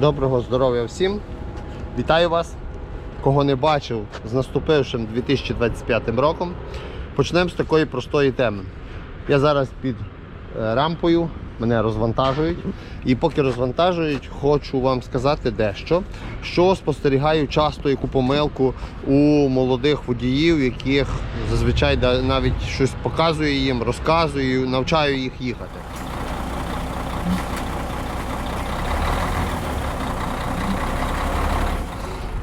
Доброго здоров'я всім. Вітаю вас. Кого не бачив з наступившим 2025 роком. Почнемо з такої простої теми. Я зараз під е, рампою, мене розвантажують. І поки розвантажують, хочу вам сказати дещо, що спостерігаю часто яку помилку у молодих водіїв, яких зазвичай навіть щось показую їм, розказую, навчаю їх їхати.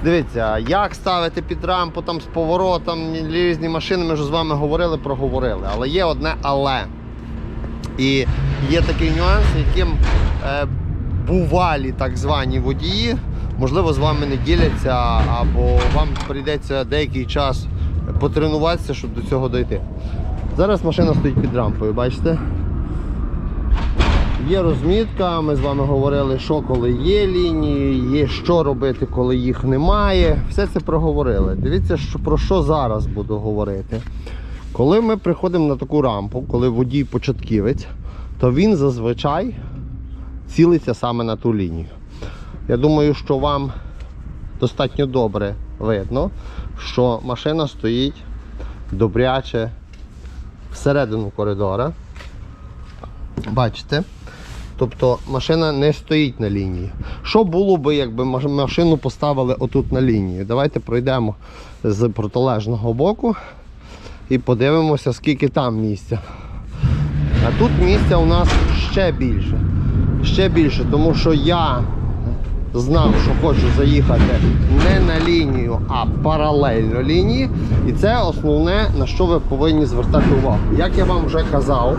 Дивіться, як ставити під рампу там з поворотом, різні машини, ми вже з вами говорили, проговорили. Але є одне але. І є такий нюанс, яким е, бувалі так звані водії, можливо, з вами не діляться, або вам прийдеться деякий час потренуватися, щоб до цього дойти. Зараз машина стоїть під рампою, бачите? Є розмітка, ми з вами говорили, що коли є лінії, є що робити, коли їх немає. Все це проговорили. Дивіться, що, про що зараз буду говорити. Коли ми приходимо на таку рампу, коли водій початківець, то він зазвичай цілиться саме на ту лінію. Я думаю, що вам достатньо добре видно, що машина стоїть добряче всередину коридора. Бачите? Тобто машина не стоїть на лінії. Що було би, якби маш- машину поставили отут на лінію? Давайте пройдемо з протилежного боку і подивимося, скільки там місця. А тут місця у нас ще більше. Ще більше, тому що я знав, що хочу заїхати не на лінію, а паралельно лінії. І це основне, на що ви повинні звертати увагу. Як я вам вже казав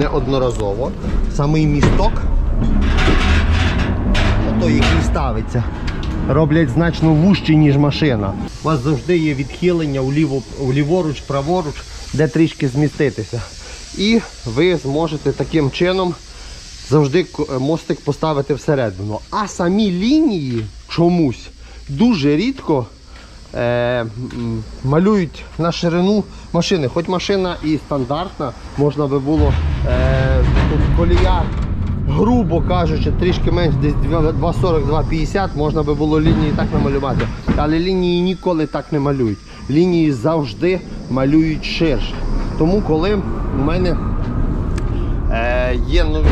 неодноразово, самий місток, ото який ставиться, роблять значно вужче, ніж машина. У вас завжди є відхилення вліво, вліворуч, праворуч, де трішки зміститися. І ви зможете таким чином завжди мостик поставити всередину. А самі лінії чомусь дуже рідко е, малюють на ширину машини. Хоч машина і стандартна, можна би було е, колія, грубо кажучи, трішки менш, десь 2,40-2,50, можна би було лінії так намалювати. Але лінії ніколи так не малюють. Лінії завжди малюють ширше. Тому коли в мене е, є нові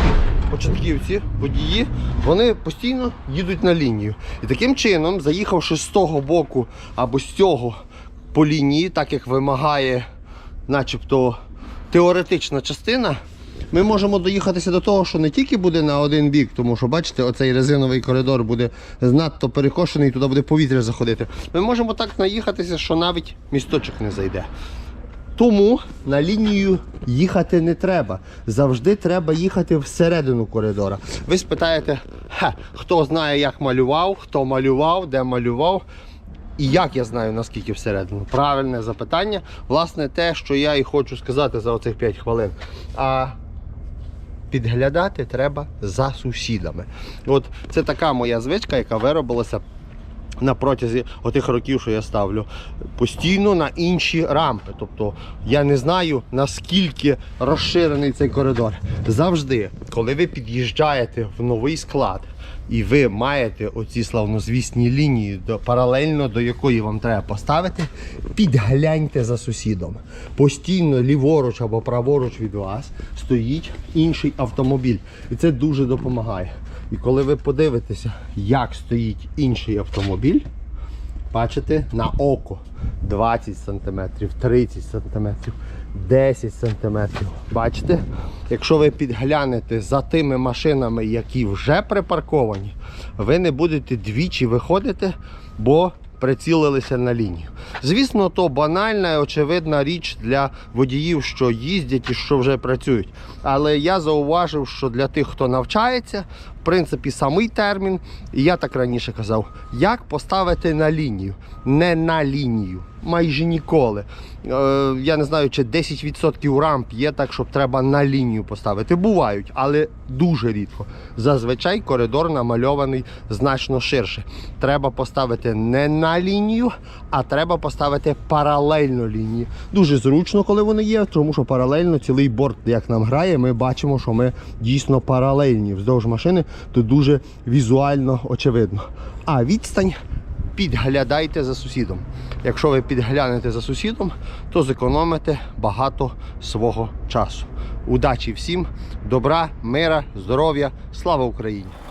початківці, водії, вони постійно їдуть на лінію. І таким чином, заїхавши з того боку або з цього по лінії, так як вимагає начебто теоретична частина, ми можемо доїхатися до того, що не тільки буде на один бік, тому що, бачите, оцей резиновий коридор буде надто перекошений, туди буде повітря заходити. Ми можемо так наїхатися, що навіть місточок не зайде. Тому на лінію їхати не треба. Завжди треба їхати всередину коридора. Ви спитаєте, «Ха, хто знає, як малював, хто малював, де малював. І як я знаю, наскільки всередину? Правильне запитання. Власне, те, що я і хочу сказати за оцих 5 хвилин. А підглядати треба за сусідами. От це така моя звичка, яка виробилася на протязі отих років, що я ставлю, постійно на інші рампи. Тобто я не знаю наскільки розширений цей коридор. Завжди, коли ви під'їжджаєте в новий склад і ви маєте оці славнозвісні лінії, до, паралельно до якої вам треба поставити, підгляньте за сусідом. Постійно ліворуч або праворуч від вас стоїть інший автомобіль. І це дуже допомагає. І коли ви подивитеся, як стоїть інший автомобіль, бачите, на око 20 см, 30 см, 10 см. Бачите? Якщо ви підглянете за тими машинами, які вже припарковані, ви не будете двічі виходити, бо прицілилися на лінію. Звісно, то банальна і очевидна річ для водіїв, що їздять і що вже працюють. Але я зауважив, що для тих, хто навчається, в принципі, самий термін, і я так раніше казав, як поставити на лінію, не на лінію. майже ніколи. Е, я не знаю, чи 10% рамп є так, щоб треба на лінію поставити. Бувають, але дуже рідко. Зазвичай коридор намальований значно ширше. Треба поставити не на лінію, а треба поставити паралельно лінії. Дуже зручно, коли вони є, тому що паралельно цілий борт, як нам грає, ми бачимо, що ми дійсно паралельні вздовж машини, то дуже візуально очевидно. А відстань підглядайте за сусідом. Якщо ви підглянете за сусідом, то зекономите багато свого часу. Удачі всім, добра, мира, здоров'я, слава Україні!